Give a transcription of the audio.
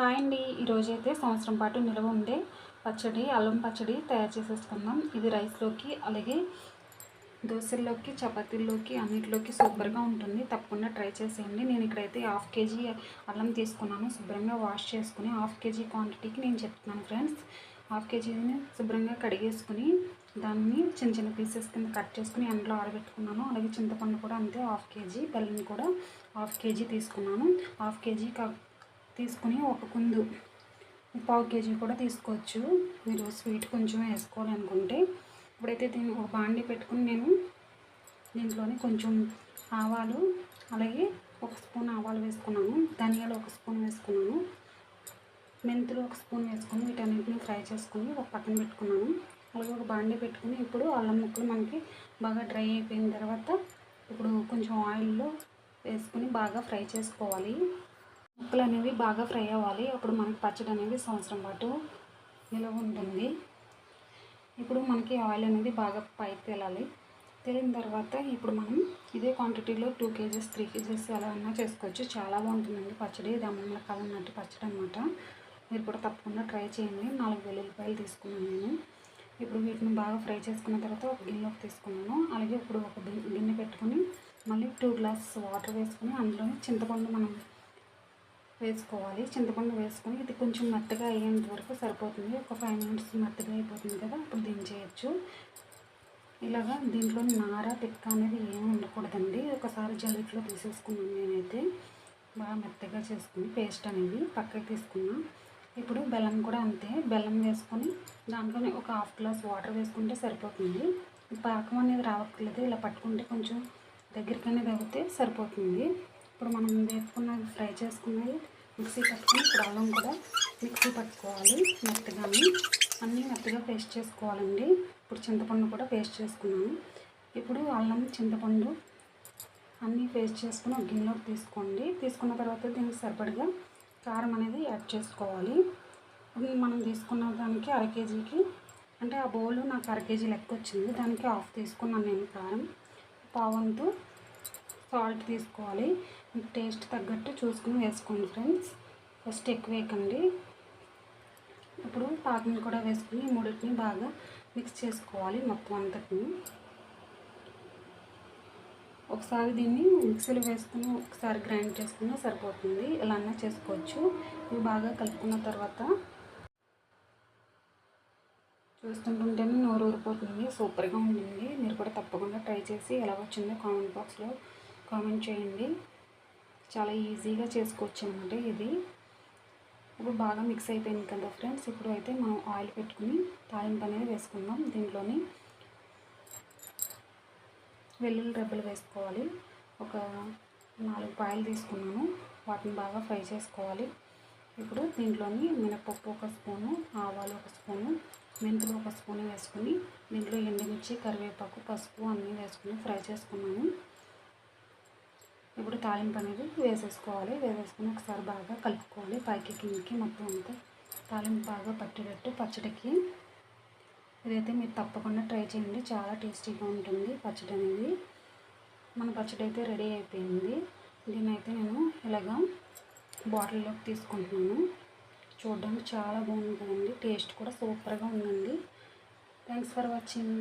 Hi అండి. ఈరోజు అయితే సంవత్సరం పాటు నిల్వ ఉండే పచ్చడి అల్లం పచ్చడి తయారు చేసేసుకుందాం. ఇది రైస్లోకి అలాగే దోశల్లోకి చపాతీల్లోకి అన్నిటిలోకి సూపర్గా ఉంటుంది. తప్పకుండా ట్రై చేసేయండి. నేను ఇక్కడైతే హాఫ్ కేజీ అల్లం తీసుకున్నాను. శుభ్రంగా వాష్ చేసుకుని హాఫ్ కేజీ క్వాంటిటీకి నేను చెప్తున్నాను ఫ్రెండ్స్. హాఫ్ కేజీని శుభ్రంగా కడిగేసుకుని దాన్ని చిన్న చిన్న పీసెస్ కింద కట్ చేసుకుని ఎండలో ఆరబెట్టుకున్నాను. అలాగే చింతపండు కూడా అంతే హాఫ్ కేజీ బెల్లం కూడా హాఫ్ కేజీ తీసుకున్నాను. హాఫ్ కేజీ తీసుకుని ఒక కుందు పావు కేజీ కూడా తీసుకోవచ్చు. మీరు స్వీట్ కొంచెం వేసుకోవాలనుకుంటే. ఇప్పుడైతే దీన్ని ఒక బాండి పెట్టుకుని నేను దీంట్లోనే కొంచెం ఆవాలు అలాగే ఒక స్పూన్ ఆవాలు వేసుకున్నాను. ధనియాలు ఒక స్పూన్ వేసుకున్నాను. మెంతులు ఒక స్పూన్ వేసుకుని వీటన్నిటిని ఫ్రై చేసుకుని ఒక పక్కన పెట్టుకున్నాను. అలాగే ఒక బాండి పెట్టుకుని ఇప్పుడు అల్లం ముక్కలు మనకి బాగా డ్రై అయిపోయిన తర్వాత ఇప్పుడు కొంచెం ఆయిల్లో వేసుకుని బాగా ఫ్రై చేసుకోవాలి. ముక్కలు అనేవి బాగా ఫ్రై అవ్వాలి. అప్పుడు మనకి పచ్చడి అనేది సంవత్సరం పాటు నిలవ ఉంటుంది. ఇప్పుడు మనకి ఆయిల్ అనేది బాగా పైకి తేలాలి. తేలిన తర్వాత ఇప్పుడు మనం ఇదే క్వాంటిటీలో టూ కేజెస్ త్రీ కేజెస్ అలా అన్నా చేసుకోవచ్చు. చాలా బాగుంటుందండి పచ్చడి. ఇది అమ్మమ్మ నాటి పచ్చడి అనమాట మీరు కూడా తప్పకుండా ట్రై చేయండి. నాలుగు వెల్లుల్లిపాయలు తీసుకున్నాను నేను. ఇప్పుడు వీటిని బాగా ఫ్రై చేసుకున్న తర్వాత ఒక గిన్నెలోకి తీసుకున్నాను. అలాగే ఇప్పుడు ఒక గిన్నె పెట్టుకొని మళ్ళీ టూ గ్లాసెస్ వాటర్ వేసుకుని అందులో చింతపండు మనం వేసుకోవాలి. చింతపండు వేసుకొని ఇది కొంచెం మెత్తగా అయ్యేంత వరకు సరిపోతుంది. ఒక ఫైవ్ మినిట్స్ మెత్తగా అయిపోతుంది కదా అప్పుడు దించేయచ్చు. ఇలాగా దీంట్లో నార పిక్క అనేది ఏమి ఉండకూడదండి. ఒకసారి జల్లిట్లో తీసేసుకున్నాను నేనైతే. బాగా మెత్తగా చేసుకుని పేస్ట్ అనేది పక్కకి తీసుకున్నాను. ఇప్పుడు బెల్లం కూడా అంతే. బెల్లం వేసుకొని దాంట్లోనే ఒక హాఫ్ గ్లాస్ వాటర్ వేసుకుంటే సరిపోతుంది. పాకం అనేది రావట్లేదు. ఇలా పట్టుకుంటే కొంచెం దగ్గరికి అనేది అవుతే సరిపోతుంది. ఇప్పుడు మనం వేసుకున్నది ఫ్రై చేసుకున్నది మిక్సీ పట్టుకుని ఇప్పుడు అల్లం కూడా మిక్సీ పట్టుకోవాలి. మెత్తగాని. అన్నీ మెత్తగా పేస్ట్ చేసుకోవాలండి. ఇప్పుడు చింతపండు కూడా పేస్ట్ చేసుకున్నాను. ఇప్పుడు అల్లం చింతపండు అన్నీ పేస్ట్ చేసుకుని ఒక గిన్నెలోకి తీసుకోండి. తీసుకున్న తర్వాత దీనికి సరిపడగా కారం అనేది యాడ్ చేసుకోవాలి. మనం తీసుకున్న దానికి అర కేజీకి అంటే ఆ బౌల్ నాకు అర కేజీ లెక్క వచ్చింది. దానికి హాఫ్ తీసుకున్నాను నేను కారం. పావంతు సాల్ట్ తీసుకోవాలి. మీకు టేస్ట్ తగ్గట్టు చూసుకుని వేసుకోండి ఫ్రెండ్స్. ఫస్ట్ ఎక్కువ వేయకండి. ఇప్పుడు పాకని కూడా వేసుకుని మూడింటిని బాగా మిక్స్ చేసుకోవాలి మొత్తం అంతటిని. ఒకసారి దీన్ని మిక్సీలో వేసుకుని ఒకసారి గ్రైండ్ చేసుకున్నా సరిపోతుంది. ఇలా అన్నా చేసుకోవచ్చు. ఇవి బాగా కలుపుకున్న తర్వాత చూస్తుంటుంటేనే నోరు ఊరిపోతుంది. సూపర్గా ఉంటుంది మీరు కూడా తప్పకుండా ట్రై చేసి ఎలా వచ్చిందో కామెంట్ బాక్స్లో కామెంట్ చేయండి. చాలా ఈజీగా చేసుకోవచ్చు అనమాట ఇది. ఇప్పుడు బాగా మిక్స్ అయిపోయింది కదా ఫ్రెండ్స్. ఇప్పుడు అయితే మనం ఆయిల్ పెట్టుకుని తాలింపు అనేది వేసుకుందాం. దీంట్లోని వెల్లుల్లి రెబ్బలు వేసుకోవాలి. ఒక నాలుగు పాయలు తీసుకున్నాను. వాటిని బాగా ఫ్రై చేసుకోవాలి. ఇప్పుడు దీంట్లోని మినపప్పు ఒక స్పూను ఆవాలు ఒక స్పూను మెంతులు ఒక స్పూన్ వేసుకుని దీంట్లో ఎండుమిర్చి కరివేపాకు పసుపు అన్నీ వేసుకుని ఫ్రై చేసుకున్నాను. తాలింపు అనేది వేసేసుకోవాలి. వేసేసుకుని ఒకసారి బాగా కలుపుకోవాలి. పైకి కిందకి మొత్తం అంతా తాలింపు బాగా పట్టేటట్టు పచ్చడికి. ఇదైతే మీరు తప్పకుండా ట్రై చేయండి. చాలా టేస్టీగా ఉంటుంది పచ్చడి అనేది. మన పచ్చడి అయితే రెడీ అయిపోయింది. దీన్ని అయితే నేను ఇలాగా బాటిల్లోకి తీసుకుంటున్నాను. చూడడానికి చాలా బాగుంటుందండి టేస్ట్ కూడా సూపర్గా ఉందండి. Thanks for watching.